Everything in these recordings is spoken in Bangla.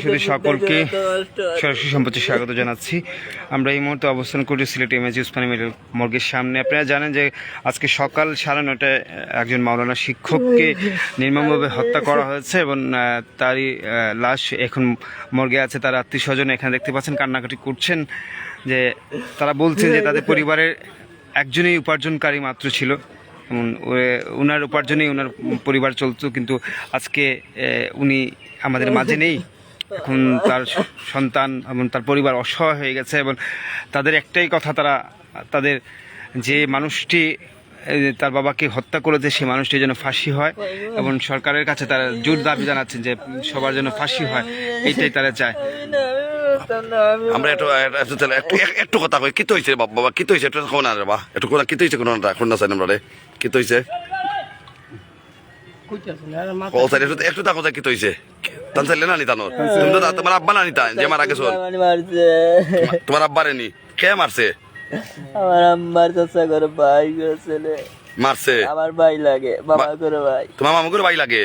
সুপ্রিয় সকলকে সরাসরি সম্প্রতি স্বাগত জানাচ্ছি। আমরা এই মুহূর্তে অবস্থান করছি সিলেট এমএজি উসমানী মেডিকেল মর্গের সামনে। আপনারা জানেন যে আজকে সকাল সাড়ে নটায় একজন মাওলানা শিক্ষককে নির্মমভাবে হত্যা করা হয়েছে এবং তারই লাশ এখন মর্গে আছে। তার আত্মীয় স্বজন এখানে দেখতে পাচ্ছেন কান্নাকাটি করছেন যে তারা বলছেন যে তাদের পরিবারের একজনই উপার্জনকারী মাত্র ছিল। ওনার উপার্জনেই ওনার পরিবার চলতো, কিন্তু আজকে উনি আমাদের মাঝে নেই। এখন তার সন্তান এবং তার পরিবার অসহায় হয়ে গেছে এবং তাদের একটাই কথা, তারা, তাদের যে মানুষটি তার বাবাকে হত্যা করেছে, সেই মানুষটি যেন ফাঁসি হয় এবং সরকারের কাছে তারা জোর দাবি জানাচ্ছেন যে সবার জন্য ফাঁসি হয়, এইটাই তারা চায়। আমরা একটু একটু কথা কই কি তো হইছে বাবা কি তো হইছে? একটু কোন বা একটু কোন কি তো হইছে কোন কোন না আমরা রে। কি তো একটু একটু তাকো কি তো তান চাইলে না নি তানোর? তুমি তো তোমার আব্বা না নিতা যে মারা গেছো তোমার আব্বা রে নি। কে মারছে? আমার আম্মার চাচা করে ভাই ছেলে মারছে? আমার ভাই লাগে বাবা করে ভাই। তোমার মামুগুর ভাই লাগে?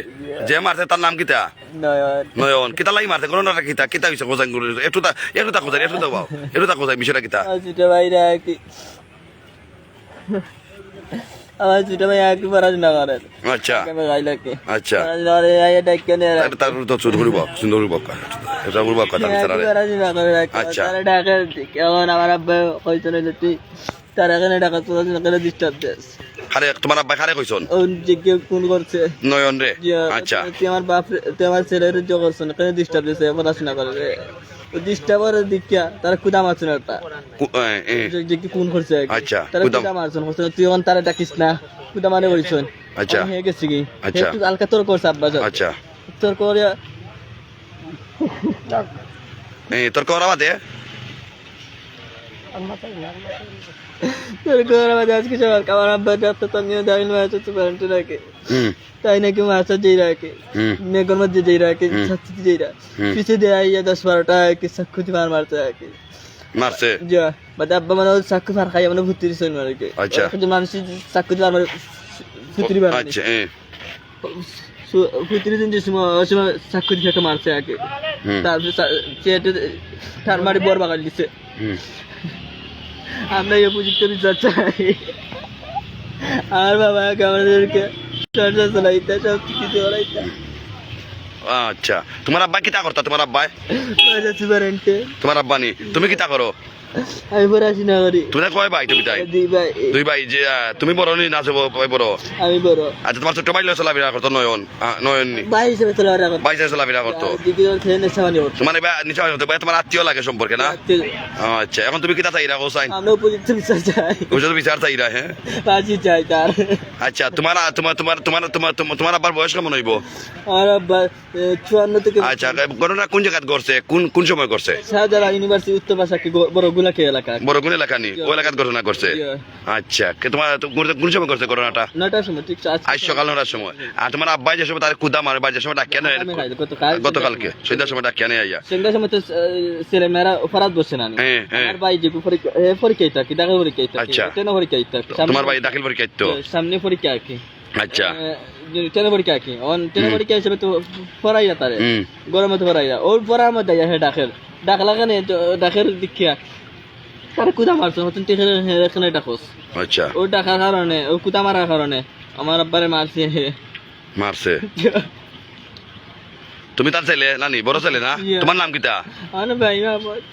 যে মারছে তার নাম কিতা? নয়ন। নয়ন। কিতা লাগি মারছে? কোন না কিতা? কিতা হইছে কোজাং একটু তা একটু তাকো একটু দাও একটু বিষয়টা কিতা? ছোট ভাই রাখি আমার ছোট ভাই একটু পড়াশোনা আচ্ছা। আচ্ছা। পড়াশোনা করে আইয়া ডাক্তার নিয়ে রাখি তার তো সুন্দর বক সুন্দর বক এটা বক কথা আচ্ছা। তারা ডাকে কেমন আমার আব্বা কইতো না তুই তার এখানে ডাকা করে ডিস্টার্ব দেস। খারে তোমার আব্বা খারে কইছন? ও কেউ ফোন করছে। নয়ন রে। আচ্ছা। তুই আমার বাপ তুই আমার ছেলের কেন ডিস্টার্ব দিছে? পড়াশোনা করে রে ও ডিস্টার্ব করে দিকিয়া তারা কুদা মারছে একটা কু- এ, এ, যে- যে কি কোন করছে আচ্ছা, তারা কুদা মারছন তুই এখন তারা ডাকিস না কুদা মারে করিছন আচ্ছা। হয়ে গেছি কি? আচ্ছা। একটু হালকা তোর করছে আব্বা আচ্ছা। তোর করিয়া তোর করা বাদে আজকে সবার আমার আব্বা যাতে তো নিয়ে দাইন মাছ তো প্যারেন্ট রাখে। তাই নাকি মাছ যেই রাখে। হুম। মেঘর মধ্যে যেই রাখে হুম। ছাত্রী যেই রাখে পিছিয়ে দিয়ে আইয়া দশ বারোটা কি সাক্ষুতি মার মারতে রাখে। মারছে? যা বাদে আব্বা মানে ওই চাকু ফার খাই মানে ভুতুরি কে আচ্ছা। মানুষ চাকু দিবার ভুতুরি বার আচ্ছা এ। দিন যে সময় সময় চাকু দিয়ে একটা মারছে আগে। তারপরে চেটে তার মারি বর দিছে। আমরা এই উপযুক্ত বিচার চাই। আর বাবা আমাদেরকে চর্চা চালাইতে সব কিছু চালাইতে আচ্ছা তোমার আব্বা কিতা করতো? তোমার আব্বা তোমার আব্বা নেই তুমি কিতা করো? আমি পড়াশোনা করি তুমি কয় ভাই তুমি তাই? দুই ভাই। দুই ভাই যে তুমি বড় নি না ভাই বড় আমি বড়। আচ্ছা তোমার ছোট ভাই চলা বিরা করতো নয়ন। নয়ন নি। ভাই হিসেবে চলে ভাই চলা বিরা করতো। দিকে মানে হতো ভাই তোমার আত্মীয় লাগে সম্পর্কে না? আচ্ছা এখন তুমি চাইরা কোসাইন আমরা উপযুক্ত বিচার চাই। চাইরা হ্যাঁ? চাই তার। আচ্ছা তোমার তোমার তোমার তোমার তোমার তোমার- আব্বার বয়স কেমন হইব? আমার আব্বা চুয়ান্ন থেকে আচ্ছা ঘটনা কোন জায়গায় করছে কোন কোন সময় করছে শাহজালা ইউনিভার্সিটি উত্তর পাশাকে বড় গুলাকে এলাকা। বড় এলাকা নি? ওই এলাকাত ঘটনা করছে? আচ্ছা কে তোমার কোন- কোন সময় করছে ঘটনাটা নটার সময় ঠিক আজ আজ সকাল নটার সময়। আর তোমার আব্বাই যে সময় তার কুদা মারে বা যে সময় ডাকিয়া নেয় আমি খাই গতকাল গতকালকে। সন্ধ্যার সময়। ডাকিয়া নেয় আইয়া। সন্ধ্যার সময় তো ছেলে মেয়েরা ফরাত বসে না হ্যাঁ, হ্যাঁ। ভাই যে পরীক্ষা থাকে আচ্ছা। সামনে- তোমার ভাই দাখিল পরীক্ষা তো সামনে পরীক্ষা আর কি। আচ্ছা। ট্রেনে পরীক্ষা কি। অন। পরীক্ষা হিসেবে তো পড়াই না তারে। হুম। গরমে তো পড়াই না ওর পড়ার মধ্যে ডাকের লাগানে ডাকের দীক্ষা তারে কুদা মারছে? নতুন এখানে ডাকস আচ্ছা। ও টাকার কারণে ও কুদা মারার কারণে। আমার আব্বারে মারছে। মারছে? তুমি তার ছেলে নানি বড় ছেলে না. তোমার নাম কিতা?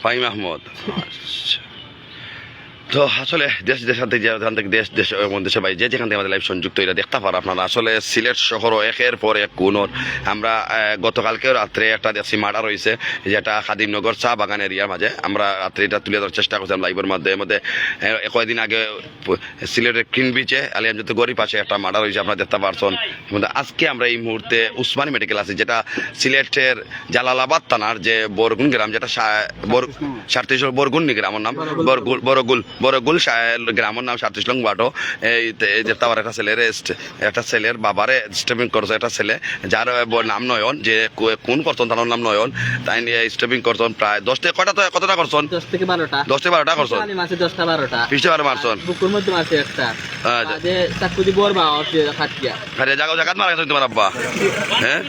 ফাহিম আহমদ আচ্ছা। তো আসলে দেশ দেশান্তে যেখান থেকে দেশ দেশ এবং দেশে বাইরে যে যেখান থেকে আমাদের লাইভ সংযুক্ত এটা দেখতে পারো আপনারা। আসলে সিলেট শহর একের পর এক কোনর। আমরা গতকালকেও রাত্রে একটা দেশি মার্ডার হয়েছে যেটা খাদিমনগর চা বাগান এরিয়ার মাঝে। আমরা রাত্রে এটা তুলে ধরার চেষ্টা করছিলাম লাইভের মধ্যে এর মধ্যে কয়েকদিন আগে সিলেটের ক্রিন বিচে আলিয়ামজতে গড়ি পাশে একটা মার্ডার হয়েছে আপনারা দেখতে পারছেন। আজকে আমরা এই মুহূর্তে উসমানী মেডিকেল আছে, যেটা সিলেটের জালালাবাদ থানার যে বরগুন গ্রাম, যেটা বর- সাতত্রিশ বরগুন গ্রাম আমার নাম? বরগুল বরগুল। বড়গুল গ্রামের নাম সাতত্রিশ লং বাটো। এই যে তার একটা ছেলের একটা ছেলের বাবারে স্টেপিং করছে একটা ছেলে যার নাম নয়ন যে কোন করছেন তার নাম নয়ন তাই নিয়ে স্টেপিং করছেন প্রায় দশ থেকে কয়টা তো- কতটা করছেন? দশ থেকে বারোটা। দশ থেকে বারোটা করছেন? দশটা বারোটা। বারো মারছেন? বুকুর মধ্যে একটা। আচ্ছা। হ্যাঁ?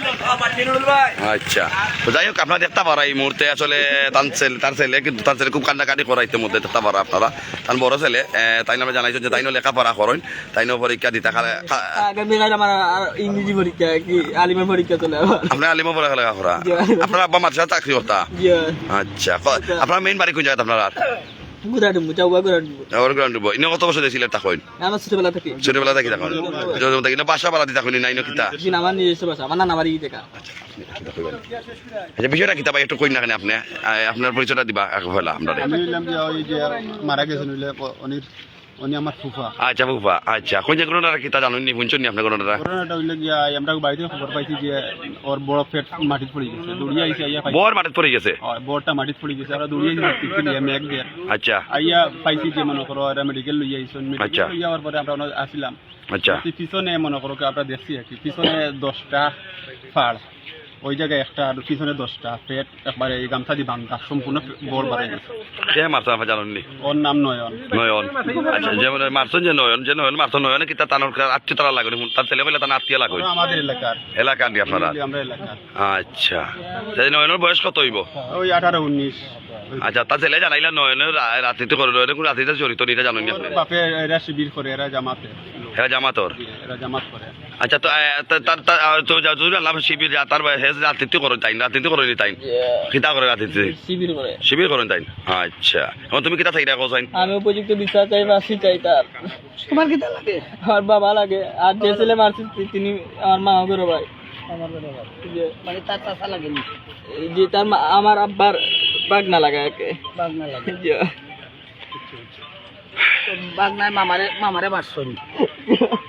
আচ্ছা। যাই হোক আপনারা দেখতে পারা এই মুহূর্তে আসলে তার ছেলে তার ছেলে কিন্তু তার ছেলে খুব কান্নাকাটি করা ইতিমধ্যে দেখতে পারা আপনারা। তার বড় ছেলে তাই নামে জানাইছেন যে তাইনো লেখাপড়া করেন তাইনো পরীক্ষা দিতে খালে- আগামী রাত আমার ইংরেজি পরীক্ষা কি আলিমের পরীক্ষা চলে আপনি লেখাপড়া? আপনার আব্বা মাদ্রাসা চাকরি ইয়ে আচ্ছা আপনার মেইন বাড়ি কোন জায়গায় আপনার আর? গুড়া ডুবু চাউবা গুড়া ডুবু ওর গ্রাউন্ড ইনে কত বছর দিয়েছিল তখন আমার ছোটবেলা থেকে। ছোটবেলা থাকি তখন ইনে বাসা বাড়া দিতে তখন নাইনো কিতা? দিন আমার নিজস্ব বাসা আমার নানা বাড়ি দেখা। আচ্ছা বিষয়টা কিতা ভাই একটু কই না কেন আপনি? আপনার পরিচয়টা দিবা এক আমরা আমি যে মারা গেছেন অনির। উনি আমার ফুফা। আচ্ছা বুবা আচ্ছা। কোন যে ঘটনাটা কিতা জানুন নি শুনছেন নি ঘটনাটা ঘটনাটা হইলে গিয়া আমরা বাড়িতে খবর পাইছি যে ওর বড় পেট মাটিত পড়ে গেছে। দৌড়িয়ে আইসি আইয়া পাইছি। বর মাটিত পড়ে গেছে? হয়, বড়টা মাটিত পড়ে গেছে। আমরা দৌড়িয়ে আইসি লিয়া মেঘ দিয়ে। আচ্ছা। আইয়া পাইছি যে মনে করো এরা মেডিকেল লইয়া আইসন আচ্ছা। মেডিকেল লইয়া যাওয়ার পরে আমরা আসিলাম। আচ্ছা। পিছনে মনে করো কি আমরা দেখছি আর কি পিছনে দশটা ফাড়। ওই জায়গায় একটা আর পিছনে দশটা পেট একবারে এই গামছা দিয়ে বান্ধা সম্পূর্ণ বড় বাড়াই গেছে কে মারছেন আপনি জানুন নি? ওর নাম নয়ন। নয়ন। আচ্ছা যেমন মারছেন যে নয়ন যে নয়ন মারছেন নয়ন কিতা তানোর আত্মীয় তারা লাগবে তার ছেলে বলে তার আত্মীয় ওরা আমাদের এলাকার। এলাকা দিয়ে আপনারা? আমরা এলাকার। আচ্ছা। তাই নয়নের বয়স কত হইব? ওই আঠারো উনিশ। আচ্ছা তার ছেলে জানাইলা নয়নের রা- রাত্রিতে করে নয়নের কোন রাত্রিতে জড়িত নিটা জানুন বাপে এরা শিবির করে এরা জামাতে এরা জামাতর এরা জামাত করে। আচ্ছা তো তার তার- তো যা- যদি আল্লাহ শিবির যা তার হে রাত্রিতে করেন তাই রাত্রিতে করেনি তাই? খিতা করে রাত্রিতে শিবির করে। শিবির করেন তাই? আচ্ছা। এখন তুমি কিতা থাকি রাখো চাইন আমি উপযুক্ত বিচার চাই ফাঁসি চাই তার। তোমার কি লাগে? আমার বাবা লাগে। আর যে ছেলে মারছে তিনি আমার মা করে ভাই। মানে তার চাচা লাগেনি যে তার মা- আমার আব্বার বাগনা লাগা একে। বাগনা লাগে। বাগনায় মামারে মামারে মারছনি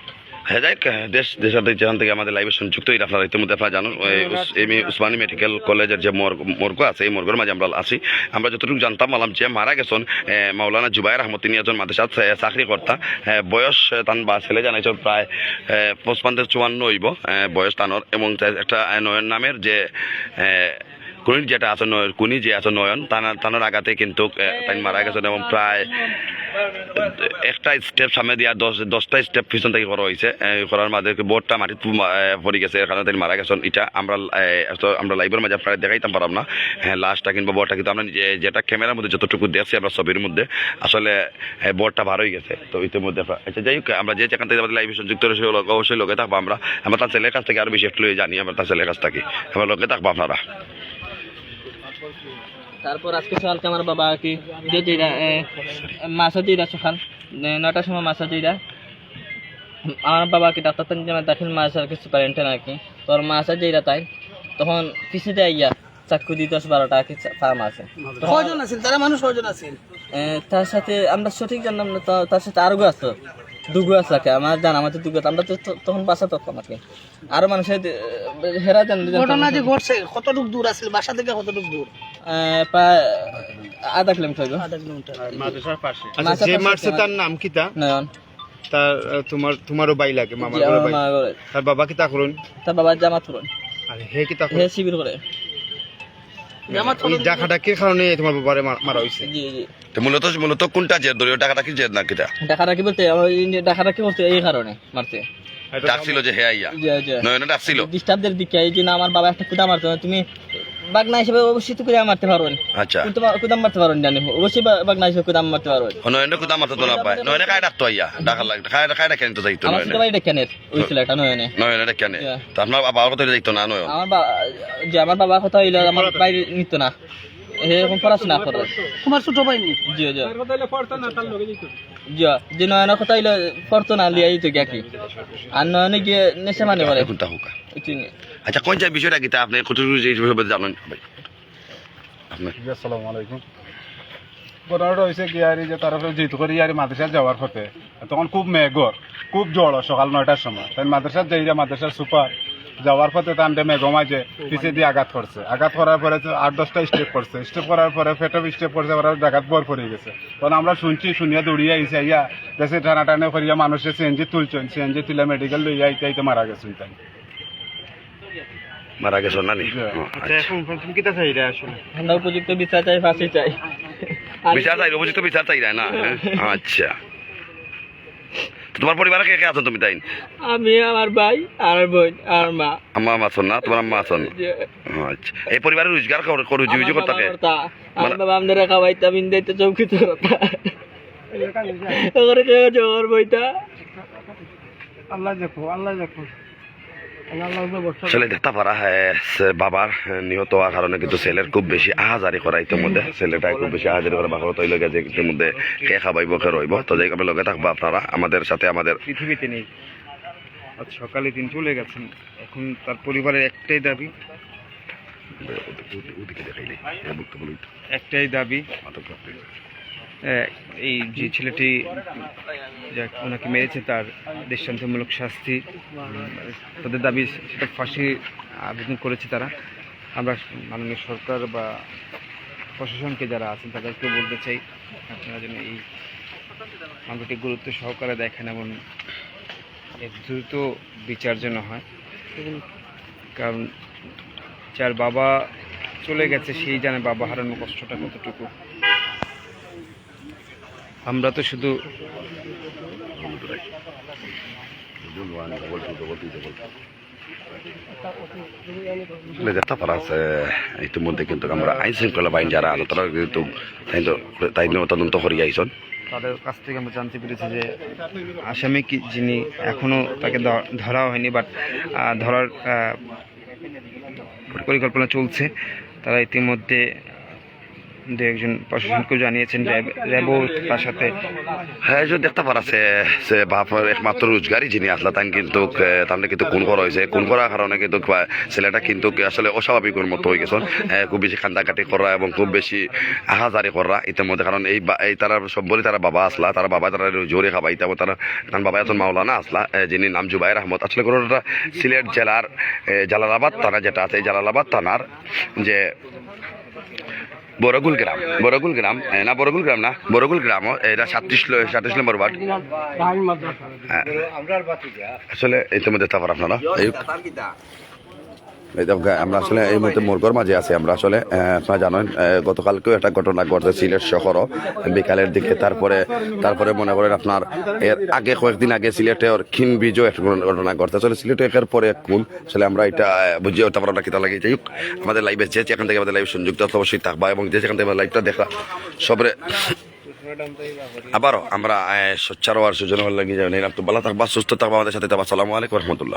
হ্যাঁ যাই দেশ দেশের যেখান থেকে আমাদের লাইভে সংযুক্ত এটা আপনারা ইতিমধ্যে আপনারা জানুন এম উসমানী মেডিকেল কলেজের যে মর্গ মর্গ আছে এই মর্গের মাঝে আমরা আছি। আমরা যতটুকু জানতাম বললাম যে মারা গেছেন মাওলানা জুবাইর আহমদ তিনি একজন মাদ্রাসাত চাকরি কর্তা বয়স তান বা ছেলে জানাইছেন প্রায় পঁচপান্ন চুয়ান্ন হইব বয়স তানোর। এবং একটা নয়ন নামের যে কুনির যেটা আছে নয় কুনি যে আছে নয়ন তানার তানোর আগাতে কিন্তু তাই মারা গেছেন। এবং প্রায় একটা স্টেপ সামনে দিয়া দশ দশটা স্টেপ পিছন থেকে করা হয়েছে করার মাঝে বোর্ডটা এ, পড়ে গেছে কারণে তিনি মারা গেছেন। এটা আমরা আমরা লাইভের মাঝে আপনারা দেখাইতাম পারলাম না। হ্যাঁ লাস্টটা কিংবা বোর্ডটা কিন্তু আমরা যেটা ক্যামেরার মধ্যে যতটুকু দেখছি আমরা ছবির মধ্যে আসলে বোর্ডটা ভার হয়ে গেছে। তো ইতিমধ্যে আচ্ছা যাই হোক আমরা যে যেখান থেকে আমাদের লাইভে সংযুক্ত রয়েছে অবশ্যই লোকে থাকব আমরা। আমরা তার ছেলের কাছ থেকে আরও বেশি একটু জানি আমরা তার ছেলের কাছ থেকে। আমরা লোকে থাকব আপনারা। তারপর আজকে সকালকে আমার বাবা কি যে যেটা মাসা যেটা সকাল নটার সময় মাসা যেটা আমার বাবা কি ডাক্তার যেমন দাখিল মাস আর কিছু পারেন্টে নাকি তোর মাসা যেটা তাই তখন পিছিয়ে দেয় ইয়া চাকু দিয়ে দশ বারোটা কি ফার্ম আছে। কয়জন তারা মানুষ কয়জন আছিল তার সাথে আমরা সঠিক জানলাম না তার সাথে আরও আছে দুগু আছে আর কি, আমার জানা আমাদের দুগু আছে। আমরা তো তখন বাসা তখন আর কি। আরও মানুষের হেরা জান ঘটনা যে ঘটছে কতটুক দূর আছিল বাসা থেকে কতটুক দূর? আধা কিলোমিটার হইব আধা কিলোমিটার। মাদ্রাসার পাশে। মাসা যে মারছে তার নাম কিতা নয়ন। তার তোমার তোমারও বাই লাগে মামার জি, ঘরে আমার বাই। মা করে তার বাবা কিতা করুন তার জামা তুলন আর হে হে শিবির করে। জামাত এই কারণে তোমার বাবারে মারা হয়েছে জি জি। তো মূলত মূলত কোনটা জেদ দলীয় টাকাটা কি জেদ না কিটা? ডাকা রাখি বলতে আমার ডাকা বলতে এই কারণে মারতে ডাকছিল যে হে আইয়া। জি জি। ডাকছিল? ডিস্টার্বদের দিকে এই যে না আমার বাবা একটা কুদা মারতে তুমি বাগনা হিসেবে অবশ্যই তো কুদা মারতে পারবেন। আচ্ছা। কিন্তু কুদাম মারতে পারবেন জানি। অবশ্যই বা- বাগনা হিসেবে কুদাম মারতে পারবেন। নয়নে কোথা মাথা তো না পায় নয়নে কায় ডাকতো আইয়া ডাকার লাগে খায় খায় ডাকে তো যাইতো আমার নয়নে? ভাই ডেকেনের ওই ছেলেটা নয়নে। নয়নে ডাকে নে Yeah. তো আপনার বাবা কত যাইতো না নয়ন? আমার বাবা যে আমার বাবা কথা হইল আমার বাইরে নিত না। এরকম পড়াশোনা করে তোমার ছোট ভাই নি? জি জি। জি যে নয়নের কথা হইল পড়তো না লিয়াই তো গিয়া কি। আর নয়নে গিয়ে নেশা মানে করে কোনটা হুকা? আচ্ছা কোন যে বিষয়টা কিতা আপনি কতটুকু জানেন? আসসালামু আলাইকুম। ঘটনাটা হয়েছে কি আর যে তারপরে যেহেতু করে ইয়ার মাদ্রাসা যাওয়ার পথে, তখন খুব মেঘর, খুব জড় সকাল নয়টার সময়। তাই মাদ্রাসার যাইরা মাদ্রাসার সুপার যাওয়ার পথে তান্ডে মেঘম আছে পিছে দিয়ে আঘাত করছে। আঘাত করার পরে আট, দশটা স্টেপ করছে। স্টেপ করার পরে ফেটে স্টেপ করছে, ওরা জায়গাত বর পড়ে গেছে। তখন আমরা শুনছি, শুনিয়া দৌড়িয়ে আইসি আইয়া দেশে টানা টানে করিয়া মানুষের সিএনজি তুলছেন সিএনজি তুলে মেডিকেল লইয়া আইতে আইতে মারা গেছে তাই মারা গেছো আচ্ছা আসলে? আমরা উপযুক্ত বিচার চাই ফাঁসি চাই। বিচার চাই উপযুক্ত বিচার চাই না হ্যাঁ? আচ্ছা। তোমার পরিবারে কে কে আছো তুমি তাই আমি আমার ভাই আর বোন আর মা। আম্মা মা আছেন না? তোমার আম্মা আছেন? আচ্ছা। এই পরিবারের রোজগার করে করে আমার করতে বাবা করতা, আমার মানে- বাবা আমাদের খাওয়াইতাম ইন্দাইতে চৌকিতে করতা ওখানে কেউ জোর বইতা আল্লাহ দেখো আল্লাহ দেখো। পারা হ্যাঁ বাবার নিহত হওয়ার কারণে কিন্তু ছেলের খুব বেশি আহাজারি করা ইতিমধ্যে ছেলেটা খুব বেশি আহাজারি করা বাকর তৈল গেছে ইতিমধ্যে কে খাবাইব কে রইব তো যাই আমি লগে থাকব আপনারা আমাদের সাথে আমাদের পৃথিবীতে নেই আজ সকালে তিনি চলে গেছেন এখন তার পরিবারের একটাই দাবি একটাই দাবি এই যে ছেলেটি ওনাকে মেরেছে, তার দৃষ্টান্তমূলক শাস্তি তাদের দাবি সেটা ফাঁসি আবেদন করেছে তারা। আমরা মাননীয় সরকার বা প্রশাসনকে যারা আছেন, তাদেরকে বলতে চাই, আপনারা যেন এই মামলাটি গুরুত্ব সহকারে দেখেন এবং এর দ্রুত বিচার যেন হয়। কারণ যার বাবা চলে গেছে, সেই জানে বাবা হারানোর কষ্টটা কতটুকু। আমরা তো শুধু আছে। ইতিমধ্যে কিন্তু আমরা আইন শৃঙ্খলা বাহিনী যারা আলো তারা কিন্তু তাই তদন্ত করি আইসন। তাদের কাছ থেকে আমরা জানতে পেরেছি যে আসামি কি যিনি এখনও তাকে ধরা হয়নি বাট ধরার পরিকল্পনা চলছে। তারা ইতিমধ্যে দু একজন প্রশাসনকেও জানিয়েছেন র্যাব- র্যাবও তার সাথে। হ্যাঁ যে দেখতে পারা সে সে বাপের একমাত্র রোজগারই যিনি আসলা, তাই কিন্তু তাহলে কিন্তু খুন করা হয়েছে। খুন করার কারণে কিন্তু ছেলেটা কিন্তু আসলে অস্বাভাবিকের মতো হয়ে গেছে। খুব বেশি কান্দাকাটি করা এবং খুব বেশি আহাজারি করা ইতিমধ্যে। কারণ এই এই তারা সব বলি তারা বাবা আসলা, তারা বাবা তারা জোরে খাবাই। তেমন তারা তার বাবা এখন মাওলানা আসলা যিনি নাম জুবাইর আহমদ। আসলে ঘটনাটা সিলেট জেলার জালালাবাদ থানা যেটা আছে জালালাবাদ থানার যে বরগুল গ্রাম বরগুল গ্রাম না বরগুল গ্রাম না বরগুল গ্রাম এটা সাতত্রিশ সাতত্রিশ নম্বর ওয়ার্ড। হ্যাঁ। আসলে ইতিমধ্যে তারপর আপনারা। আমরা আসলে এই মুহূর্তে মুরগর মাঝে আছি। আমরা আসলে আপনারা জানেন গতকালকেও একটা ঘটনা ঘটছে সিলেট শহরও, বিকালের দিকে। তারপরে তারপরে মনে করেন আপনার এর আগে কয়েকদিন আগে সিলেটে ওর খিন ব্রিজও একটা ঘটনা ঘটছে। আসলে সিলেটে একের পরে এক খুন। আসলে আমরা এটা বুঝিয়ে তারপর আমরা কিতা লাগে। যাই আমাদের লাইভে যে যেখান থেকে আমাদের লাইভ সংযুক্ত অবশ্যই থাকবা এবং যে যেখান থেকে লাইভটা দেখা, সবরে আবারও আমরা সোচ্চার হওয়ার সুযোগ লাগে যাবেন তো, ভালো থাকবা, সুস্থ থাকবা আমাদের সাথে। থাকবা সালামু আলাইকুম রহমতুল্লাহ।